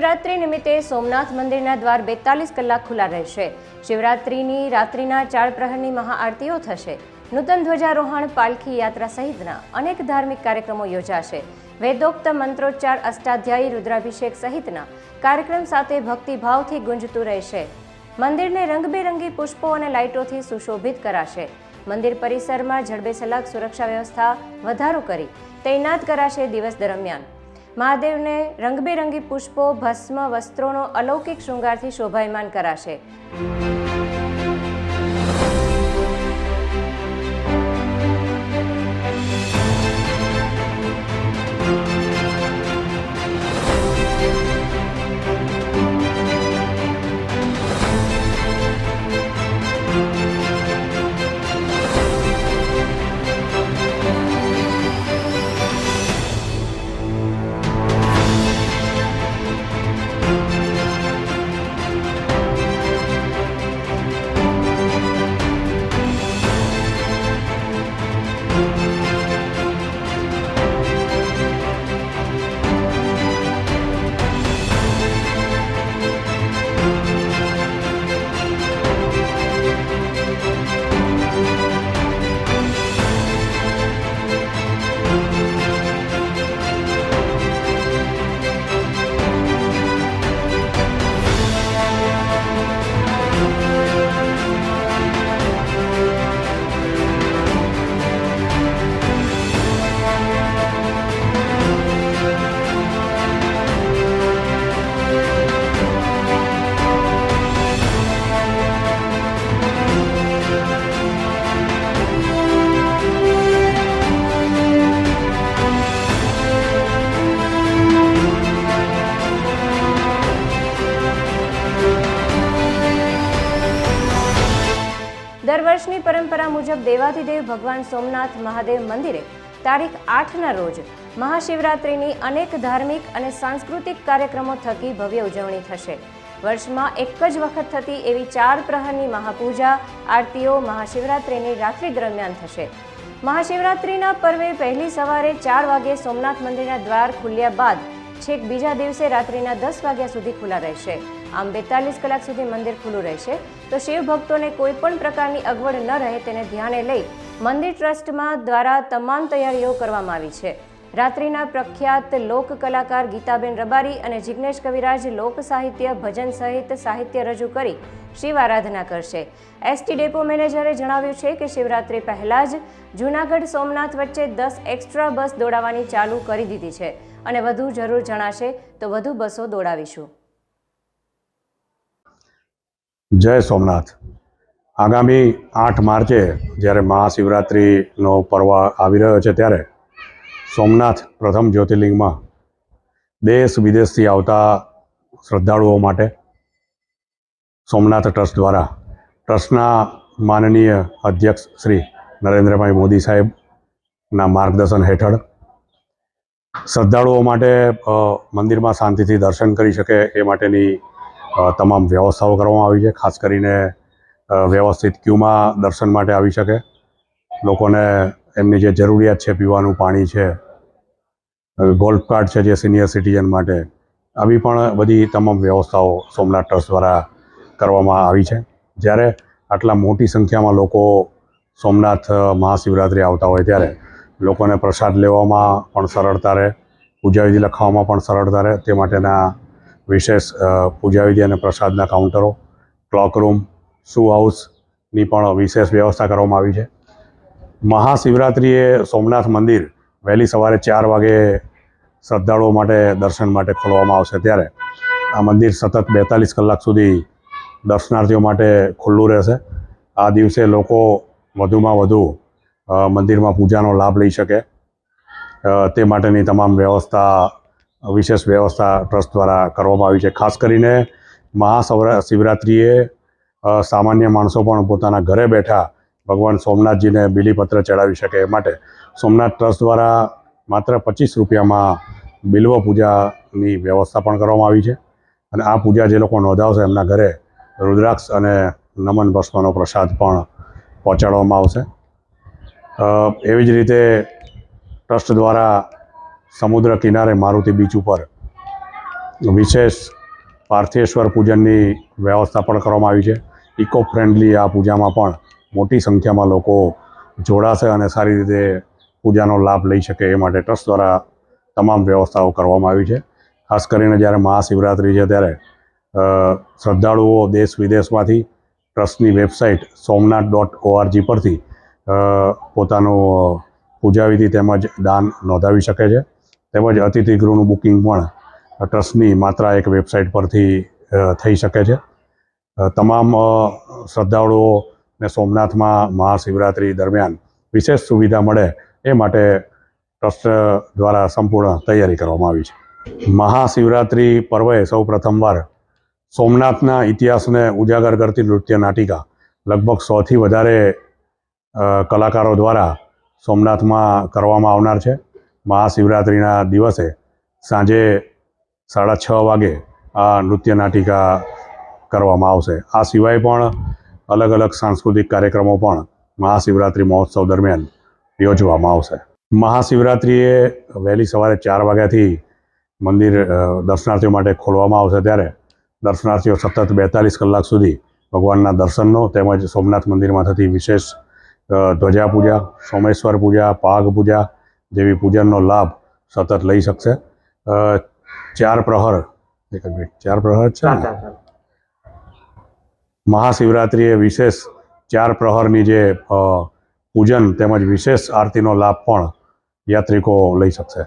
મહાશિવરાત્રિ નિમિત્તે સોમનાથ મંદિરના દ્વાર બેતાલીસ કલાક ખુલ્લા રહેશે. શિવરાત્રિની રાત્રિના ચાર પ્રહરની મહાઆરતીઓ થશે. નૂતન ધ્વજારોહણ, પાલખી યાત્રા સહિતના અનેક ધાર્મિક કાર્યક્રમો યોજાશે. વેદોક્ત મંત્રોચ્ચાર, અષ્ટાધ્યાયી રુદ્રાભિષેક સહિતના કાર્યક્રમ સાથે ભક્તિભાવથી ગુંજતું રહેશે. મંદિરને રંગબેરંગી પુષ્પો અને લાઇટોથી સુશોભિત કરાશે. મંદિર પરિસરમાં જડબેસલાક સુરક્ષા વ્યવસ્થા વધારો કરી તૈનાત કરાશે દિવસ દરમિયાન. મહાદેવને રંગબેરંગી પુષ્પો ભસ્મ વસ્ત્રોનો અલૌકિક શૃંગારથી શોભાયમાન કરાશે. દર વર્ષની પરંપરા મુજબ દેવાધિદેવ ભગવાન સોમનાથ મહાદેવ મંદિરે તારીખ આઠના રોજ મહાશિવરાત્રિની અનેક ધાર્મિક અને સાંસ્કૃતિક કાર્યક્રમો થકી ભવ્ય ઉજવણી થશે. વર્ષમાં એક જ વખત થતી એવી ચાર પ્રહરની મહાપૂજા, આરતીઓ મહાશિવરાત્રિની રાત્રિ દરમિયાન થશે. મહાશિવરાત્રિના પર્વે પહેલી સવારે ચાર વાગે સોમનાથ મંદિરના દ્વાર ખુલ્યા બાદ છેક બીજા દિવસે રાત્રિના દસ વાગ્યા સુધી ખુલ્લા રહેશે. આમ બેતાલીસ કલાક સુધી મંદિર ખુલ્લું રહેશે. તો શિવ ભક્તોને કોઈ પણ પ્રકારની અગવડ ન રહે તેને ધ્યાને લઈ મંદિર ટ્રસ્ટમાં દ્વારા તમામ તૈયારીઓ કરવામાં આવી છે. રાત્રિના પ્રખ્યાત લોક કલાકાર ગીતાબેન રબારી અને જિગ્નેશ કવિરાજ લોક સાહિત્ય ભજન સહિત સાહિત્ય રજૂ કરી શિવ આરાધના કરશે. એસટી ડેપો મેનેજરે જણાવ્યું છે કે શિવરાત્રિ પહેલાં જ જૂનાગઢ સોમનાથ વચ્ચે દસ એક્સ્ટ્રા બસ દોડાવવાની ચાલુ કરી દીધી છે. અને વધુ જરૂર જણાશે તો વધુ બસો દોડાવીશું. જય સોમનાથ. આગામી આઠ માર્ચે જ્યારે મહાશિવરાત્રિનો પર્વ આવી રહ્યો છે ત્યારે સોમનાથ પ્રથમ જ્યોતિર્લિંગમાં દેશ વિદેશથી આવતા શ્રદ્ધાળુઓ માટે સોમનાથ ટ્રસ્ટ દ્વારા ટ્રસ્ટના માનનીય અધ્યક્ષ શ્રી નરેન્દ્રભાઈ મોદી સાહેબના માર્ગદર્શન હેઠળ શ્રદ્ધાળુઓ માટે મંદિરમાં શાંતિથી દર્શન કરી શકે એ માટેની તમામ વ્યવસ્થાઓ કરવામાં આવી છે, ખાસ કરીને વ્યવસ્થિત ક્યુમાં દર્શન માટે આવી શકે. લોકોને એમની જે જરૂરિયાત છે, પીવાનું પાણી છે ગોલ્ફ કાર્ડ છે જે સિનિયર સિટીઝન માટે, આવી પણ બધી તમામ વ્યવસ્થાઓ સોમનાથ ટ્રસ્ટ દ્વારા કરવામાં આવી છે. જ્યારે આટલા મોટી સંખ્યામાં લોકો સોમનાથ મહાશિવરાત્રિ આવતા હોય ત્યારે લોકોને પ્રસાદ લેવામાં પણ સરળતા રહે, પૂજાવિધિ લખાવવામાં પણ સરળતા રહે, તે માટેના વિશેષ પૂજાવિધિ અને પ્રસાદના કાઉન્ટરો, ક્લોક રૂમ, શૂ હાઉસની પણ વિશેષ વ્યવસ્થા કરવામાં આવી છે. મહાશિવરાત્રિએ સોમનાથ મંદિર વહેલી સવારે ચાર વાગે શ્રદ્ધાળુઓ માટે દર્શન માટે ખોલવામાં આવશે ત્યારે આ મંદિર સતત બેતાલીસ કલાક સુધી દર્શનાર્થીઓ માટે ખુલ્લું રહેશે. આ દિવસે લોકો વધુમાં વધુ મંદિરમાં પૂજાનો લાભ લઈ શકે. તે માટેની તમામ વ્યવસ્થા વિશેષ વ્યવસ્થા ટ્રસ્ટ દ્વારા કરવામાં આવી છે. ખાસ કરીને મહાશિવરા શિવરાત્રિએ સામાન્ય માણસો પણ પોતાના ઘરે બેઠા ભગવાન સોમનાથજીને બિલીપત્ર ચડાવી શકે એ માટે સોમનાથ ટ્રસ્ટ દ્વારા માત્ર પચીસ રૂપિયામાં બિલ્વ પૂજાની વ્યવસ્થા પણ કરવામાં આવી છે. અને આ પૂજા જે લોકો નોંધાવશે એમના ઘરે રુદ્રાક્ષ અને નમન ભસ્મનો પ્રસાદ પણ પહોંચાડવામાં આવશે. એવી જ રીતે ટ્રસ્ટ દ્વારા સમુદ્ર કિનારે મારુતિ બીચ ઉપર વિશેષ પાર્થેશ્વર પૂજનની વ્યવસ્થા પણ કરવામાં આવી છે. ઇકો ફ્રેન્ડલી આ પૂજામાં પણ મોટી સંખ્યામાં લોકો જોડાશે અને સારી રીતે પૂજાનો લાભ લઈ શકે એ માટે ટ્રસ્ટ દ્વારા તમામ વ્યવસ્થાઓ કરવામાં આવી છે. ખાસ કરીને જ્યારે મહાશિવરાત્રિ છે ત્યારે શ્રદ્ધાળુઓ દેશ વિદેશમાંથી ટ્રસ્ટની વેબસાઇટ સોમનાથ ડોટ ઓઆરજી પરથી પોતાનું પૂજાવિધિ તેમજ દાન નોંધાવી શકે છે. તેમજ અતિથિ ગૃહનું બુકિંગ પણ ટ્રસ્ટની માત્ર એક વેબસાઇટ પરથી થઈ શકે છે. તમામ શ્રદ્ધાળુઓને સોમનાથમાં મહાશિવરાત્રિ દરમિયાન વિશેષ સુવિધા મળે એ માટે ટ્રસ્ટ દ્વારા સંપૂર્ણ તૈયારી કરવામાં આવી છે. મહાશિવરાત્રિ પર્વે સૌ પ્રથમવાર સોમનાથના ઇતિહાસને ઉજાગર કરતી નૃત્ય નાટિકા લગભગ સોથી વધારે કલાકારો દ્વારા સોમનાથમાં કરવામાં આવનાર છે. મહાશિવરાત્રિના દિવસે સાંજે સાડા છ વાગે આ નૃત્ય નાટિકા કરવામાં આવશે. આ સિવાય પણ અલગ અલગ સાંસ્કૃતિક કાર્યક્રમો પણ મહાશિવરાત્રિ મહોત્સવ દરમિયાન યોજવામાં આવશે. મહાશિવરાત્રિએ વહેલી સવારે ચાર વાગ્યાથી મંદિર દર્શનાર્થીઓ માટે ખોલવામાં આવશે ત્યારે દર્શનાર્થીઓ સતત બેતાલીસ કલાક સુધી ભગવાનના દર્શનનો તેમજ સોમનાથ મંદિરમાં થતી વિશેષ ધ્વજા પૂજા સોમેશ્વર પૂજા પાગ પૂજા જેવી પૂજનનો લાભ સતત લઈ શકશે. ચાર પ્રહર. એક મિનિટ. ચાર પ્રહર છે મહાશિવરાત્રિ એ વિશેષ ચાર પ્રહરની જે પૂજન તેમજ વિશેષ આરતીનો લાભ પણ યાત્રિકો લઈ શકશે.